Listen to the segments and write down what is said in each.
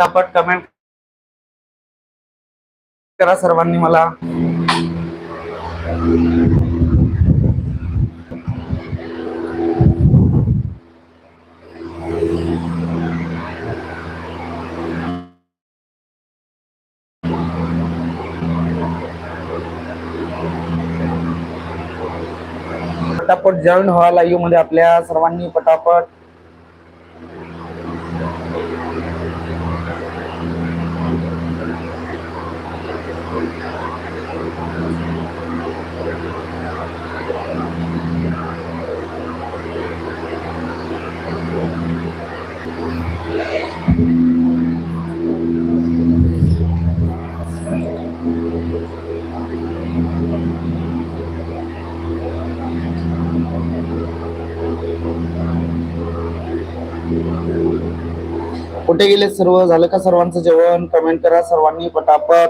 पटापट कमेंट करा सर्वांनी मला. पटापट जॉईन व्हा लाईव्हमध्ये आपल्या सर्वांनी पटापट कुठे गेले सर्व? झालं का सर्वांचं जेवण? कमेंट करा सर्वांनी पटापट.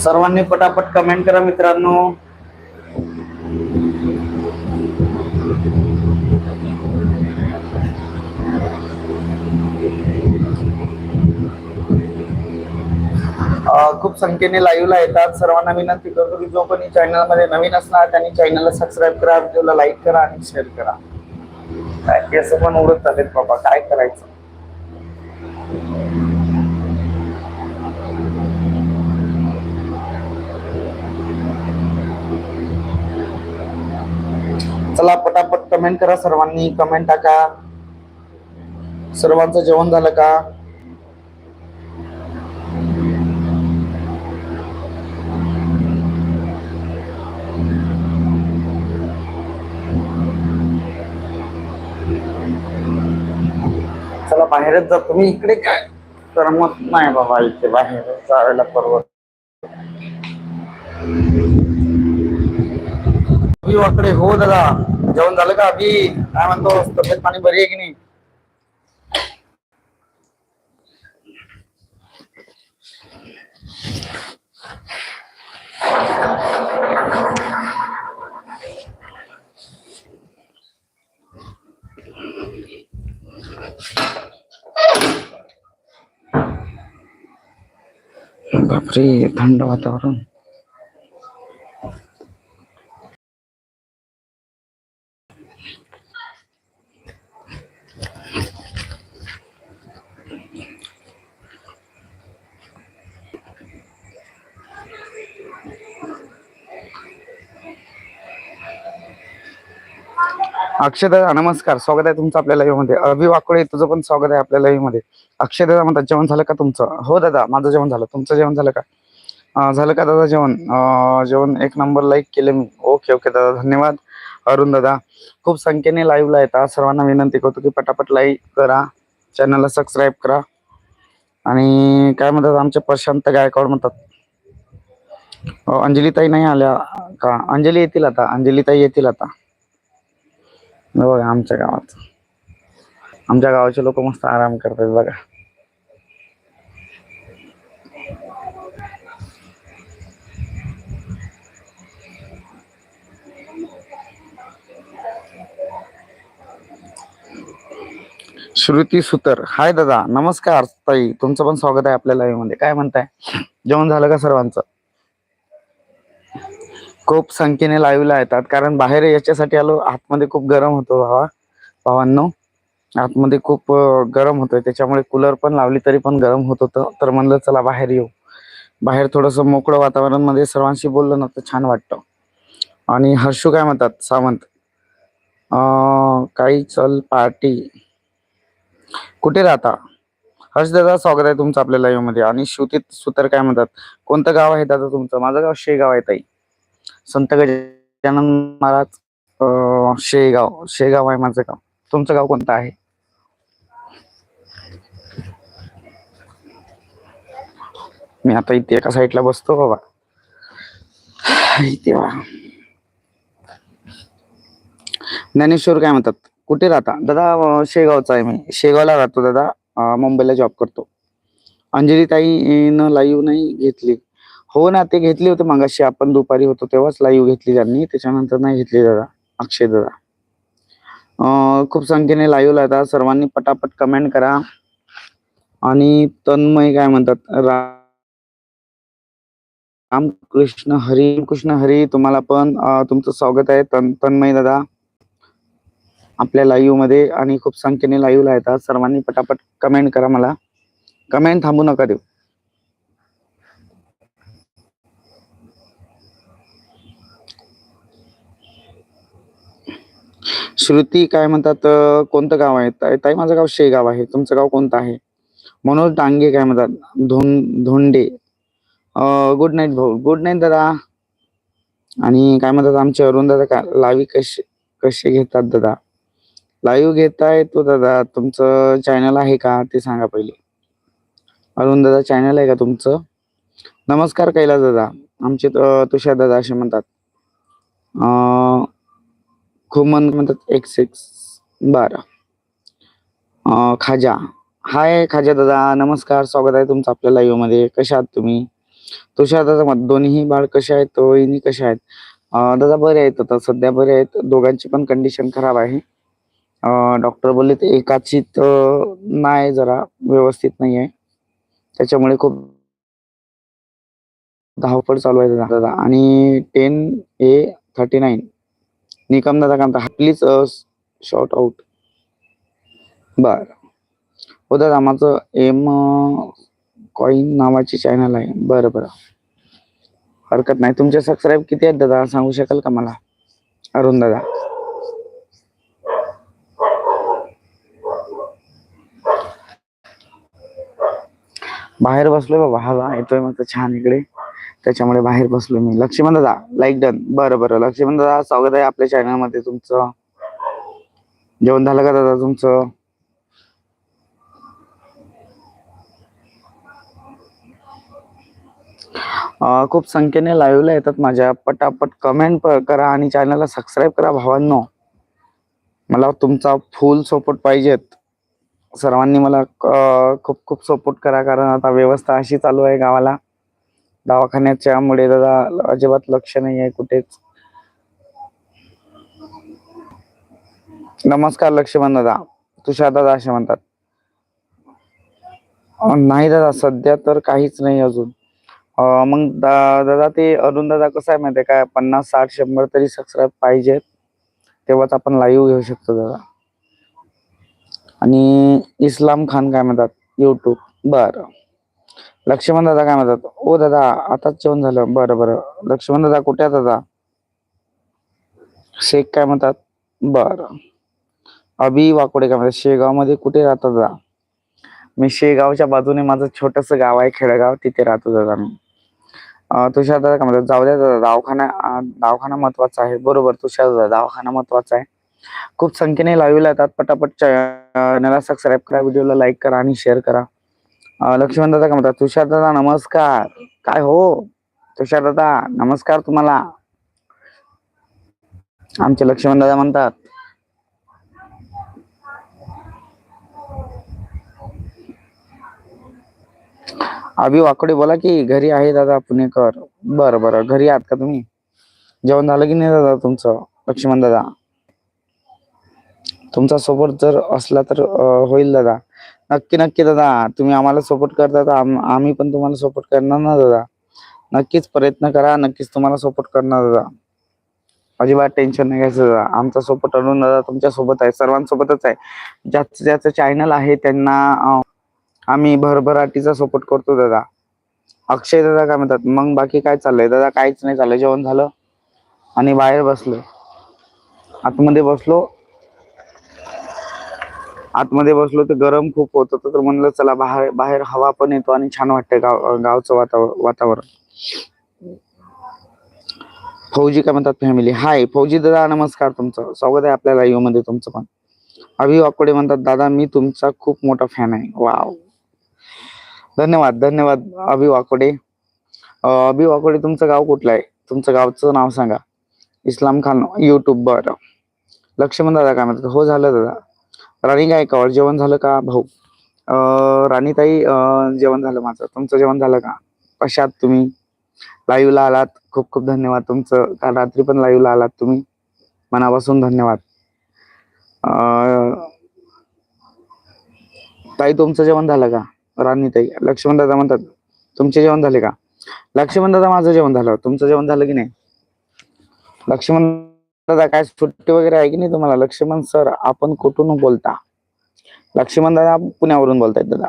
सर्वांनी पटापट कमेंट करा मित्रांनो. खूप संख्येने लाईव्हला येतात. सर्वांना विनंती करतो की जो कोणी चॅनलमध्ये नवीन असणार त्यांनी चॅनलला सबस्क्राईब करा व्हिडिओला लाईक करा आणि शेअर करा. असं पण उडत चालेल बाबा. काय करायचं? चला पटापट कमेंट करा सर्वांनी. कमेंट टाका. सर्वांचं जेवण झालं का? चला बाहेरच जा तुम्ही इकडे काय? करमत नाही बाबा इथे बाहेर जायला परवड वाकडे हो दादा. जेवण झालं का अभि? काय म्हणतो? तब्येत पाणी बरी आहे की नाही? बापरे थंड वातावरण. अक्षयदादा नमस्कार. स्वागत आहे तुमचं आपल्या लाईव्हमध्ये. अभि वाकोळे तुझं पण स्वागत आहे आपल्या लाईव्हमध्ये. अक्षयदादा म्हणतात जेवण झालं का तुमचं? हो दादा माझं जेवण झालं. तुमचं जेवण झालं का? झालं का दादा जेवण? जेवण एक नंबर लाईक केले मी. ओके ओके दादा धन्यवाद. अरुण दादा खूप संख्येने लाईव्हला येतात सर्वांना विनंती करतो की पटापट लाईक करा. चॅनलला सबस्क्राईब करा. आणि काय म्हणतात आमचे प्रशांत गायकवाड म्हणतात. अंजलीताई नाही आल्या का? अंजली येतील आता. अंजलीताई येतील आता. बघा आमच्या गावात. आमच्या गावाचे लोक मस्त आराम करतात बघा. श्रुती सुतर. हाय दादा नमस्कार ताई. तुमचं पण स्वागत आहे आपल्या लाईव्हमध्ये. काय म्हणताय? जेवण झालं का सर्वांचं? खूप संख्येने लाईव्हला येतात. कारण बाहेर याच्यासाठी आलो आतमध्ये खूप गरम होतो भावा. भावांनो आतमध्ये खूप गरम होतोय. त्याच्यामुळे कूलर पण लावली तरी पण गरम होत होतं. तर म्हणलं चला बाहेर येऊ. बाहेर थोडंसं मोकळं वातावरणमध्ये सर्वांशी बोललं ना तर छान वाटतं. आणि हर्षू काय म्हणतात? सावंत. काही चल पार्टी. कुठे राहता? हर्ष दादा स्वागत आहे तुमचं आपल्या लाईव्हमध्ये. आणि श्रुतीत सुतर काय म्हणतात? कोणतं गाव आहे दादा तुमचं? माझं गाव शेगाव आहे ताई. संत गजानन महाराज शेगाव शेगाव आहे माझं गाव. तुमचं गाव कोणतं आहे? मी आता इथे एका साईडला बसतो बाबा. इथे ज्ञानेश्वर काय म्हणतात? कुठे राहता? दादा शेगावचा आहे मी. शेगावला राहतो दादा. मुंबईला जॉब करतो. अंजली ताईनं लाईव्ह नाही घेतली. हो ना ते घेतले होते मगाशी. आपण दुपारी होतो तेव्हाच लाईव्ह घेतली त्यांनी. त्याच्यानंतर नाही घेतली दादा. अक्षय दादा. खूप संख्येने लाईव्ह लावतात सर्वांनी पटापट कमेंट करा. आणि तन्मय काय म्हणतात? राम रामकृष्ण हरी. कृष्ण हरी तुम्हाला पण तुमचं स्वागत आहे. तन तन्मय दादा. आपल्या लाईव्हमध्ये आणि खूप संख्येने लाईव्ह येतात. सर्वांनी पटापट कमेंट करा मला. कमेंट थांबू नका देऊ. श्रुती काय म्हणतात कोणतं गाव आहे? ताई ताई, माझं गाव शेगाव आहे. तुमचं गाव कोणतं आहे? मनोज डांगे काय म्हणतात? धों धोंडे. गुड नाईट भाऊ. गुड नाईट दादा. आणि काय म्हणतात आमचे अरुण दादा का लावी कसे कसे घेतात दादा? लाईव्ह घेताय तो दादा. तुमचं चॅनल आहे का? ते सांगा पहिले. अरुण दादा चॅनल आहे का तुमचं? नमस्कार कैलास दादा. आमचे तुषार दादा असे म्हणतात. अं, खुमन म्हणतात एक सिक्स बारा. खाजा. हाय खाजा दादा नमस्कार. स्वागत आहे तुमचं आपल्या लाईव्हमध्ये. कशा आहात तुम्ही? तुषार दादा मत दोन्ही बाळ कशा आहेत? वहिनी कशा आहेत? दादा बरे आहेत आता. सध्या बरे आहेत. दोघांची पण कंडिशन खराब आहे. डॉक्टर बोलले ते एकाची तर नाही जरा. व्यवस्थित नाही आहे. त्याच्यामुळे खूप धावपळ चालू आहे दादा. दादा आणि ten A thirty nine Nikam दादा काय म्हणता प्लीज शॉर्ट आउट बर. हो दादा माझं एम कॉईन नावाची चॅनल आहे. बरं बरं. हरकत नाही. तुमचे सबस्क्राईब किती आहेत दादा? सांगू शकाल का मला? अरुण दादा. बाहेर बसलोय बाबा. हवा येतोय मग छान इकडे. त्याच्यामुळे बाहेर बसलो मी. लक्ष्मण दादा लाईक डन बरं बरं. लक्ष्मण दादा स्वागत आहे आपल्या चॅनलमध्ये तुमचं. जेवण झालं का दादा तुमचं? खूप संख्येने लाईव्हला येतात माझ्या. पटापट कमेंट करा आणि चॅनलला सबस्क्राईब करा भावांनो. मला तुमचा फुल सपोर्ट पाहिजेत. सर्वांनी मला खूप खूप सपोर्ट करा कारण आता व्यवस्था अशी चालू आहे गावाला. दवाखान्याच्या मुळे दादा अजिबात लक्ष नाही आहे कुठेच. नमस्कार लक्ष्मण दादा. तुषार दादा असे म्हणतात. नाही दादा सध्या तर काहीच नाही अजून. मग दा- दादा ते अरुण दादा कसं आहे माहिती काय का? पन्नास साठ शंभर तरी सबस्क्राईब पाहिजेत. तेव्हाच आपण लाईव्ह घेऊ शकतो दादा. आणि इस्लाम खान काय म्हणतात? युट्यूब बरं. लक्ष्मण दादा काय म्हणतात? ओ दादा आताच जेवण झालं. बरं बरं. लक्ष्मण दादा कुठे आहे दादा? शेख काय म्हणतात? बरं. अभि वाकोडे काय म्हणतात? शेगावमध्ये कुठे राहतात दादा? मी शेगावच्या बाजूने माझं छोटस गाव आहे खेडेगाव. तिथे राहतो दादा मी. तुषार दादा काय म्हणतात? जाऊ द्या दादा दवाखाना दवाखाना महत्त्वाचा आहे. बरोबर तुषार दादा दवाखाना महत्त्वाचा आहे. खूप संख्येने लाईव्ह येतात. पटापट चॅनलला सबस्क्राईब करा व्हिडिओला लाईक करा आणि शेअर करा. लक्ष्मण दादा म्हणतात तुषार दादा नमस्कार. काय हो? तुषार दादा नमस्कार तुम्हाला. आमचे लक्ष्मण दादा म्हणतात. अभि वाकडे बोला की घरी आहे दादा पुणेकर. बर बर. घरी आहात का तुम्ही? जेवण झालं की नाही दादा तुमचं लक्ष्मण दादा? तुमचा सोबत जर असला तर होईल दादा. नक्की नक्की दादा. तुम्ही आम्हाला सपोर्ट करता तर आम- आम्ही पण तुम्हाला सपोर्ट करणार ना दादा. नक्कीच प्रयत्न करा नक्कीच तुम्हाला सपोर्ट करणार दादा. अजिबात टेन्शन नाही घ्यायचं दादा. आमचा सपोर्ट अरुण दादा तुमच्यासोबत आहे सर्वांसोबतच आहे. ज्याचं ज्याचं चॅनल आहे त्यांना अं, आम्ही भरभराटीचा सपोर्ट करतो दादा. अक्षय दादा काय म्हणतात मग बाकी काय चाललंय? दादा काहीच नाही चाललंय जेवण झालं आणि बाहेर बसलो. आतमध्ये बसलो. आतमध्ये बसलो तर गरम खूप होत होतं तर म्हणलं चला बाहेर बाहेर हवा पण येतो आणि छान वाटतंय गाव गावचं वातावरण वातावरण. फौजी काय म्हणतात फॅमिली हाय फौजी दादा नमस्कार तुमचं. स्वागत आहे आपल्या लाईव्हमध्ये तुमचं पण. अभि वाकोडे म्हणतात दादा मी तुमचा खूप मोठा फॅन आहे. वाव धन्यवाद धन्यवाद अभि वाकोडे अभि वाकोडे तुमचं गाव कुठलं आहे? तुमचं गावचं नाव सांगा. इस्लाम खान युट्यूब बरं. लक्ष्मण दादा काय म्हणतात हो झालं दादा. राणी गायकवाड जेवण झालं का भाऊ? राणीताई जेवण झालं माझं. तुमचं जेवण झालं का? कशात तुम्ही? लाईव्हला आलात. खूप खूप धन्यवाद तुमचं. काल रात्री पण लाईव्हला आलात तुम्ही. मनापासून धन्यवाद. ताई तुमचं जेवण झालं का? राणी ताई लक्ष्मण दादा म्हणतात तुमचे जेवण झाले का? लक्ष्मण दादा माझं जेवण झालं. तुमचं जेवण झालं की नाही? लक्ष्मण दादा काय सुट्टी वगैरे आहे की नाही तुम्हाला? लक्ष्मण सर आपण कुठून बोलता? लक्ष्मण दादा पुण्यावरून बोलतायत दादा.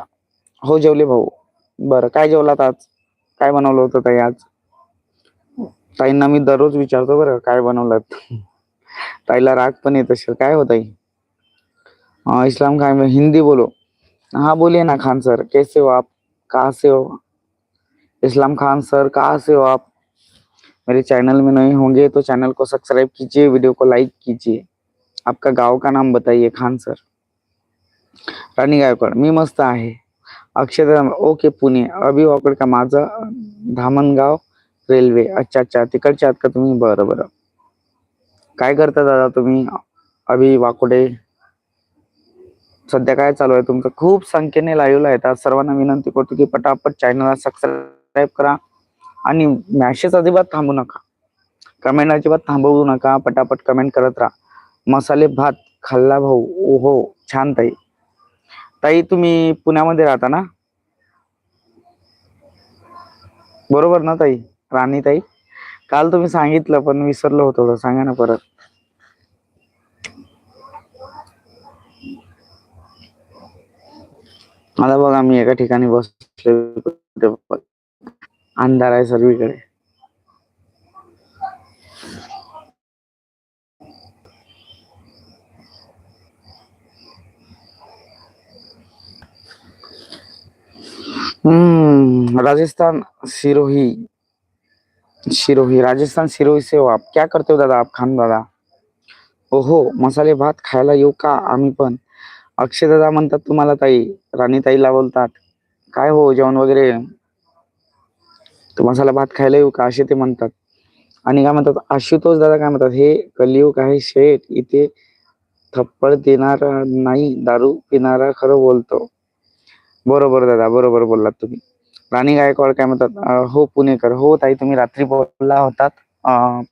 हो जेवले भाऊ. बरं काय जेवलात आज? काय बनवलं होतं ताई आज? ताईंना मी दररोज विचारतो बरं काय बनवलं ताईला राग पण येत असेल. काय होत आई इस्लाम खान हिंदी बोलो. हाँ बोलिए ना खान सर. कैसे हो आप? कहाँ से हो? इस्लाम खान सर कहाँ से हो आप? मेरे चैनल में नए होंगे तो चैनल को सब्सक्राइब कीजिए वीडियो को लाइक कीजिए। आपका गाव का नाम बताइए खान सर। राणी गायकवाड मी मस्त आहे। अक्षय ओके पुणे। अभि वाकड का माझं धामणगाव रेल्वे अच्छा अच्छा तिकडच्या आहात का तुम्ही? बरं बरं. काय करता दादा तुम्ही? अभि वाकोडे? सध्या काय चालू आहे तुमचं? खूप संख्येने लाईव्हला येतात. सर्वांना विनंती करतो की पटापट चॅनलला सबस्क्राईब करा. आणि मॅशेस अजिबात थांबू नका. कमेंट अजिबात थांबवू नका. पटापट कमेंट करत राहा. मसाले भात खाल्ला भाऊ. ओहो छान ताई. ताई तुम्ही पुण्यामध्ये राहता ना? बरोबर ना ताई? राणी ताई? काल तुम्ही सांगितलं पण विसरलो होतो थोडं. सांगा ना परत. मला बघा मी एका ठिकाणी बसले अंधार आहे सर्वीकडे हम्म राजस्थान सिरोही सिरोही राजस्थान सिरोही से हो आप क्या करते हो दादा? आप खान दादा. ओहो मसाले भात खायला येऊ का? आम्ही पण. अक्षय दादा म्हणतात तुम्हाला ताई राणी ताईला बोलतात. काय हो जेवण वगैरे? तू मसाला भात खायला येऊ का? असे ते म्हणतात. आणि काय म्हणतात? आशुतोष दादा काय म्हणतात? हे कलियुग आहे शेठ इथे थप्पड देणारा नाही दारू पिणारा खरं बोलतो. बरोबर दादा बरोबर बोललात तुम्ही. राणी गायकवाड काय म्हणतात? हो पुणेकर. हो ताई तुम्ही रात्री बोलला होतात.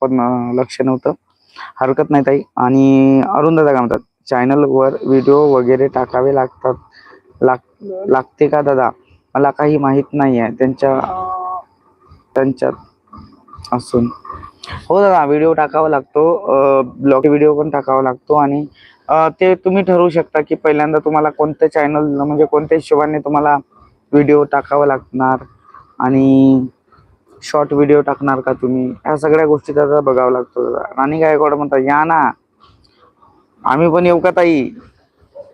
पण लक्ष नव्हतं. हरकत नाही ताई. आणि अरुण दादा काय म्हणतात? चॅनल वर व्हिडिओ वगैरे टाकावे लागतात. लाग लागते का दादा? मला काही माहीत नाही आहे त्यांच्या त्यांच्यात असून. हो दादा व्हिडिओ टाकावा लागतो. ब्लॉग व्हिडिओ पण टाकावा लागतो आणि ते तुम्ही ठरवू शकता की पहिल्यांदा तुम्हाला कोणत्या चॅनल म्हणजे कोणत्या हिशोबाने तुम्हाला व्हिडिओ टाकावा लागणार आणि शॉर्ट व्हिडिओ टाकणार का तुम्ही? या सगळ्या गोष्टी त्याचा बघावं लागतो दादा. राणी गायकवाड म्हणतात या ना आम्ही पण येऊ का ताई?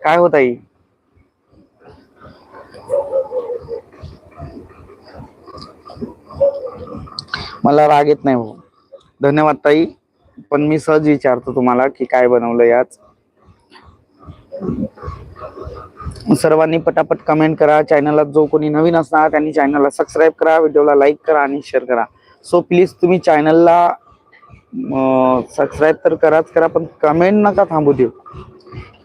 काय हो ताई? मला राग येत नाही भाऊ. धन्यवाद ताई. पण मी सहज विचारतो तुम्हाला की काय बनवलं याच. सर्वांनी पटापट कमेंट करा. चॅनलला जो कोणी नवीन असणार त्यांनी चॅनलला सबस्क्राईब करा व्हिडिओला लाईक करा आणि शेअर करा. सो प्लीज तुम्ही चॅनलला सबस्क्राईब तर कराच करा पण कमेंट नका थांबू देऊ.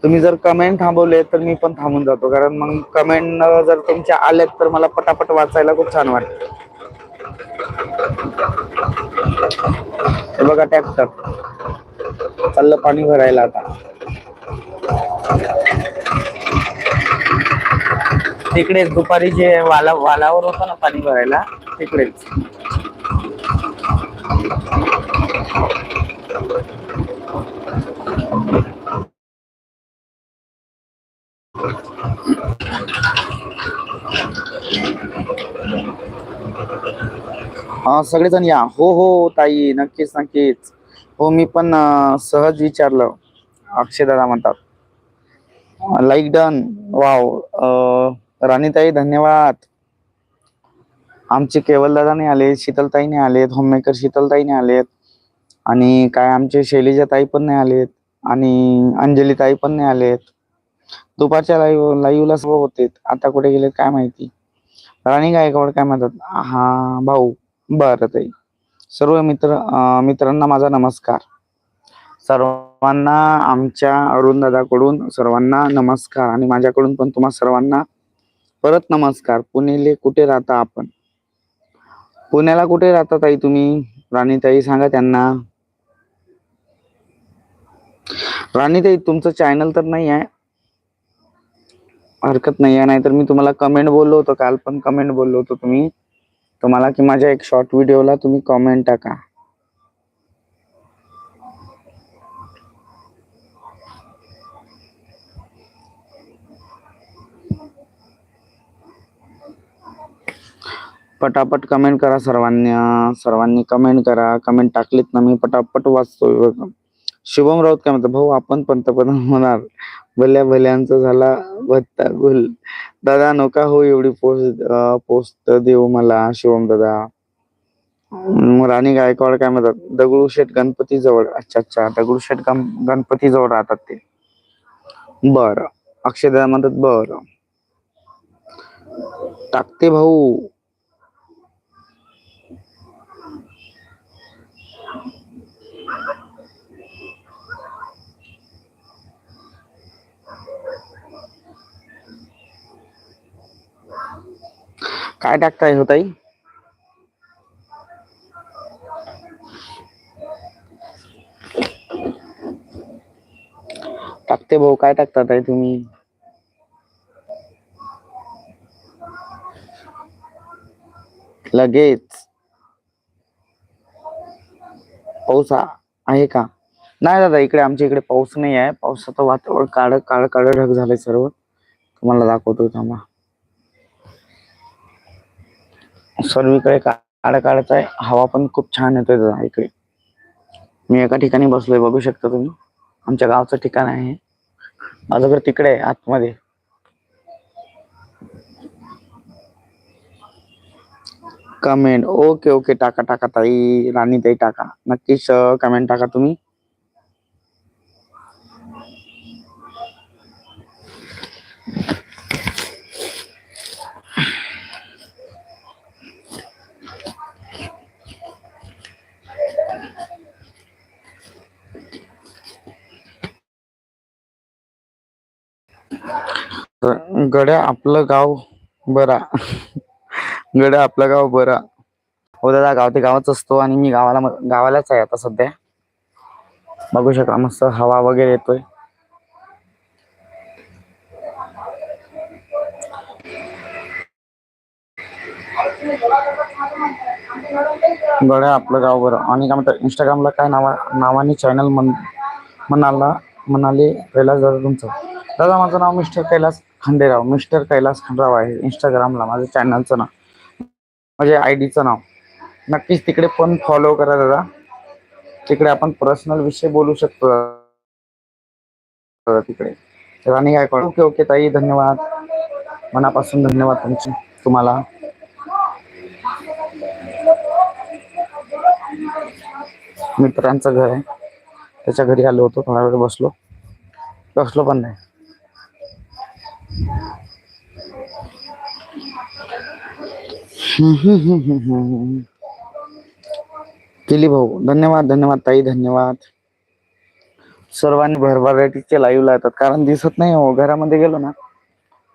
तुम्ही जर कमेंट थांबवले तर मी पण थांबून जातो. कारण मग कमेंट जर तुमच्या आल्यात तर मला पटापट वाचायला खूप छान वाटतं. हे बघा ट्रॅक्टर चाललं पाणी भरायला आता. तिकडेच दुपारी जे वाला वालावर होतं ना पाणी भरायला तिकडेच. हा सगळेजण या. हो हो ताई नक्कीच नक्कीच. हो मी पण सहज विचारलं. अक्षय दादा म्हणतात. लाईक डन वाव राणीताई धन्यवाद. आमचे केवलदादा नाही आले शीतलताई नाही आलेत होममेकर शीतलताई नाही आलेत. आणि काय आमचे शैलीजा ताई पण नाही आलेत. आणि अंजली ताई पण नाही आलेत. दुपारच्या लाईव्ह लाईव्हला सर्व होते आता कुठे गेलेत काय माहिती? राणी गायकवाड काय म्हणतात? हा भाऊ. बरं ताई. सर्व मित्र मित्रांना माझा नमस्कार. सर्वांना आमच्या अरुणदादाकडून सर्वांना नमस्कार आणि माझ्याकडून पण तुम्हा सर्वांना परत नमस्कार. पुणेले कुठे राहता आपण? पुण्याला कुठे राहता ताई तुम्ही? राणीताई सांगा त्यांना. राणीताई तुमचं चॅनल तर नाही आहे. हरकत नाही आहे नाहीतर मी तुम्हाला कमेंट बोललो होतो काल पण कमेंट बोललो होतो तुम्ही. तुम्हाला की माझ्या एक शॉर्ट व्हिडिओला तुम्ही कमेंट टाका. पटापट कमेंट करा सर्वांनी. सर्वांनी कमेंट करा. कमेंट टाकलीत ना मी पटापट वाचतो शुभम राऊत काय म्हणतात भाऊ आपण पंतप्रधान होणार. भल्या भल्यांचं झाला भत्ता गुल. दादा नका हो एवढी पोस्ट पोस्ट देऊ मला शिवम दादा. अं, राणी गायकवाड काय म्हणतात दगडूशेठ गणपती जवळ अच्छा अच्छा. दगडूशेठ गण गणपती जवळ राहतात ते. बर. अक्षय दादा म्हणतात बर. टाकते भाऊ. काय टाकताय हो ताई? टाकते भाऊ काय टाकता ताई तुम्ही? लगेच. पाऊस आहे का? नाही दादा इकडे आमच्या इकडे पाऊस नाही आहे. पावसाचं वातावरण काळ काळ काळ ढग झालंय सर्व. तुम्हाला दाखवतो थांबा. सर्वीकडे काळ काढत आहे हवा पण खूप छान येतोय दादा इकडे. मी एका ठिकाणी बसलोय बघू शकता तुम्ही. आमच्या गावचं ठिकाण आहे माझं घर तिकडे आहे आतमध्ये. कमेंट ओके ओके टाका टाका ताई. राणी ताई टाका. नक्कीच कमेंट टाका तुम्ही. गड्या आपलं गाव बरा. गड्या आपलं गाव बरा. हो दादा गाव ते गावाच असतो आणि मी गावाला गावालाच आहे आता सध्या. बघू शकता मस्त हवा वगैरे येतोय. गड्या आपलं गाव बरं. आणि काय म्हणतात इंस्टाग्रामला काय नावा नावाने चॅनल म्हण म्हणाला म्हणाले कैलास दादा तुमचं. दादा माझं नाव मिस्टर कैलास खंडेराव. मिस्टर कैलास खंडराव आहे. इंस्टाग्रामला माझं चॅनलचं नाव. म्हणजे माझ्या आय डीचं नाव. नक्कीच तिकडे पण फॉलो करा दादा. तिकडे आपण पर्सनल विषय बोलू शकतो दादा तिकडे. राणी काय काय ओके ओके ताई धन्यवाद. मनापासून धन्यवाद तुमचे तुम्हाला. मित्रांचं घर आहे. त्याच्या घरी आलो होतो. थोडा वेळ बसलो. बसलो पण नाही. केली भाऊ. धन्यवाद धन्यवाद ताई धन्यवाद. सर्वांनी भरभराटीचे लाईव्ह लावतात कारण दिसत नाही हो. घरामध्ये गेलो ना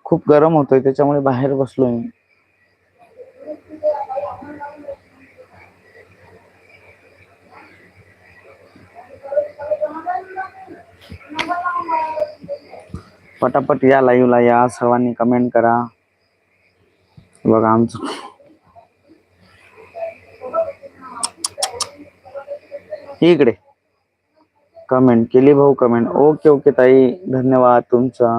खूप गरम होतोय. त्याच्यामुळे बाहेर बसलोय मी पटापट या लाईव्हला या सर्वांनी कमेंट करा. बघा आमचं. इकडे. कमेंट केली भाऊ कमेंट ओके ओके ताई. धन्यवाद तुमचा.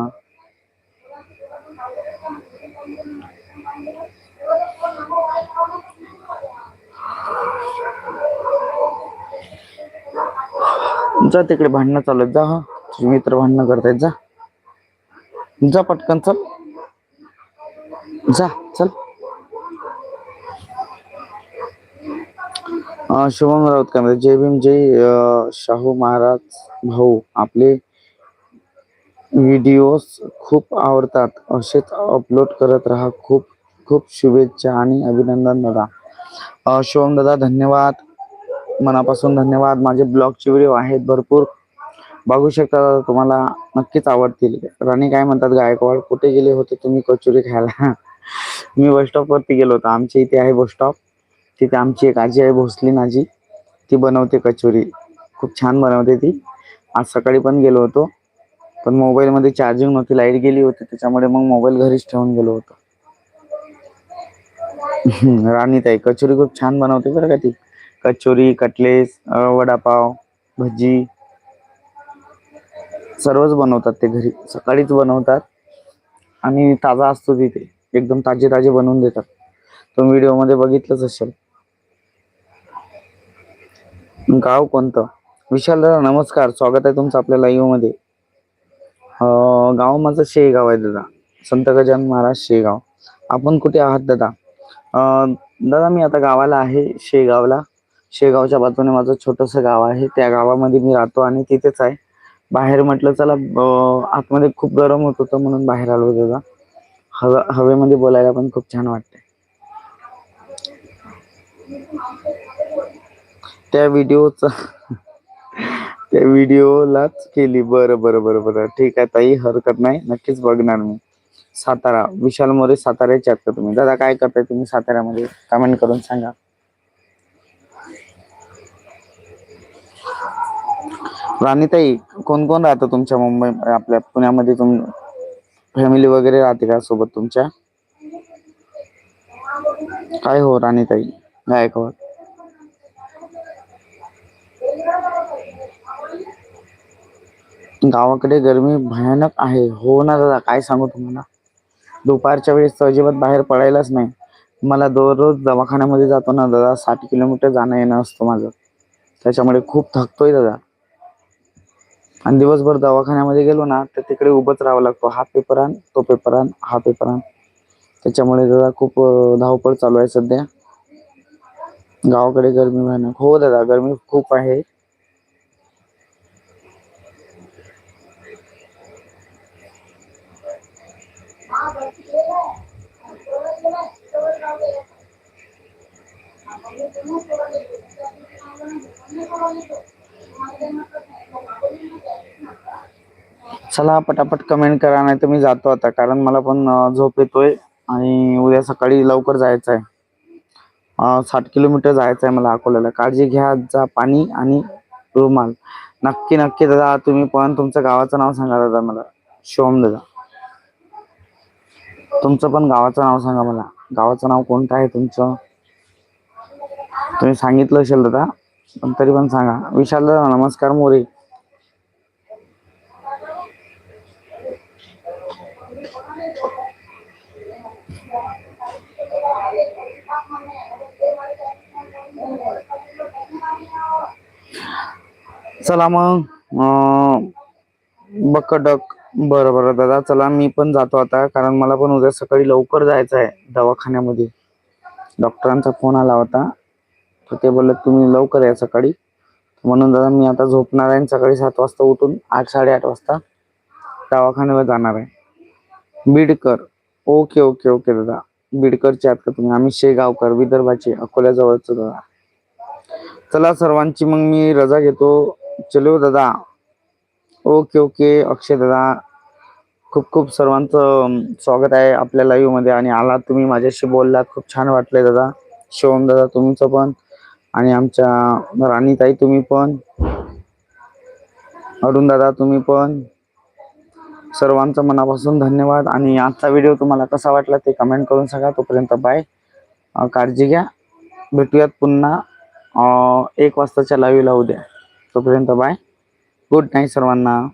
जा तिकडे भांडणं चालू आहेत. जा हा. मित्र भांडणं करतायत जा. जा पटकन चल. जा चल. शुभम राऊत काय जय भीम जय शाहू महाराज भाऊ. आपले व्हिडिओज खूप आवडतात. असेच अपलोड करत राहा. खूप खूप शुभेच्छा आणि अभिनंदन दादा. शुभम दादा धन्यवाद. मनापासून धन्यवाद. माझे ब्लॉगचे व्हिडिओ आहेत भरपूर. बघू शकता दादा, तुम्हाला नक्कीच आवडतील. राणी काय म्हणतात गायकवाड कुठे गेले होते तुम्ही कचोरी खायला? मी बस स्टॉप वरती गेलो होतो. आमच्या इथे आहे बस स्टॉप तिथे आमची एक आजी आहे भोसलीन आजी. ती बनवते कचोरी. खूप छान बनवते ती. आज सकाळी पण गेलो होतो. पण मोबाईलमध्ये चार्जिंग नव्हती. लाइट गेली होती. त्याच्यामुळे मग मोबाईल घरीच ठेवून गेलो होतो. राणीताई कचोरी खूप छान बनवते बरं का ती. कचोरी कटलेस वडापाव भजी. सर्वच बनवतात ते घरी. सकाळीच बनवतात आणि ताजा असतो तिथे. एकदम ताजे ताजे बनवून देतात. तुम्ही व्हिडिओमध्ये बघितलंच असेल. गाव कोणतं? विशाल दादा नमस्कार. स्वागत आहे तुमचं आपल्या लाईव्हमध्ये. गाव माझं शेगाव आहे दादा. संत गजान महाराज शेगाव. आपण कुठे आहात दादा? दादा मी आता गावाला आहे शेगावला. शेगावच्या बाजूने माझं छोटस गाव आहे. त्या गावामध्ये मी राहतो आणि तिथेच आहे. बाहेर म्हटलं चला आतमध्ये खूप गरम होत होतं म्हणून बाहेर आलो दादा हवा हवेमध्ये बोलायला पण खूप छान वाटते त्या व्हिडिओचा त्या व्हिडिओलाच केली. बरं बरं बरं बरं. ठीक आहे ताई हरकत नाही. नक्कीच बघणार मी. सातारा विशाल मोरे साताऱ्याचे आहात का तुम्ही? दादा काय करताय तुम्ही साताऱ्यामध्ये? कमेंट करून सांगा. राणीताई कोण कोण राहतं तुमच्या मुंबई आपल्या पुण्यामध्ये तुम फॅमिली वगैरे राहते का सोबत तुमच्या? काय हो राणीताई गायकवाड हो? गावाकडे गर्मी भयानक आहे. हो ना दादा काय सांगू तुम्हाला? दुपारच्या वेळेस अजिबात बाहेर पडायलाच नाही. मला दररोज दवाखान्यामध्ये जातो ना दादा साठ किलोमीटर जाणं येणं असतं माझं. त्याच्यामुळे खूप थकतोय दादा. आणि दिवसभर दवाखान्यामध्ये गेलो ना तर तिकडे उभंच राहावं लागतो. हा पेपर आण तो पेपर आण हा पेपर आण. त्याच्यामुळे दादा खूप धावपळ चालू आहे सध्या. गावाकडे गरमी भयानक. हो दादा गरमी खूप आहे. चला पटापट कमेंट करा नाही तर मी जातो आता कारण मला पण झोप येतोय आणि उद्या सकाळी लवकर जायचं आहे साठ किलोमीटर जायचं आहे मला अकोल्याला. काळजी घ्या जा पाणी आणि रुमाल. नक्की नक्की दादा तुम्ही पण तुमचं गावाचं नाव सांगा दादा मला. शिवम दादा. तुमचं पण गावाचं नाव सांगा मला. गावाचं नाव कोणतं आहे तुमचं? तुम्ही सांगितलं असेल दादा पण तरी पण सांगा. विशाल दादा नमस्कार मोरे. चला मग बकडक बरं बरं दादा चला मी पण जातो आता कारण मला पण उद्या सकाळी लवकर जायचं आहे दवाखान्यामध्ये. डॉक्टरांचा फोन आला होता तर ते बोलले तुम्ही लवकर या सकाळी. म्हणून दादा मी आता झोपणार आहे आणि सकाळी सात वाजता उठून आठ साडेआठ वाजता दवाखान्यावर जाणार आहे. बीडकर. ओके ओके ओके दादा. बीडकरचे आहात का तुम्ही? आम्ही शेगावकर विदर्भाचे अकोल्याजवळचं दादा. चला सर्वांची मग मी रजा घेतो. चलो दादा. Okay okay. अक्षय दादा खूप खूप सर्वांचं स्वागत आहे आपल्या लाईव्हमध्ये आणि आलात तुम्ही माझ्याशी बोललात खूप छान वाटलंय दादा. शिवम दादा तुमचं पण. आणि आमच्या राणीताई तुम्ही पण. अरुण दादा तुम्ही पण. सर्वांचं मनापासून धन्यवाद. आणि आजचा व्हिडिओ तुम्हाला कसा वाटला ते कमेंट करून सांगा. तोपर्यंत बाय काळजी घ्या. भेटूयात पुन्हा. एक वाजताच्या लाईव्हला उद्या. तोपर्यंत बाय. गुड नाईट सर्वांना.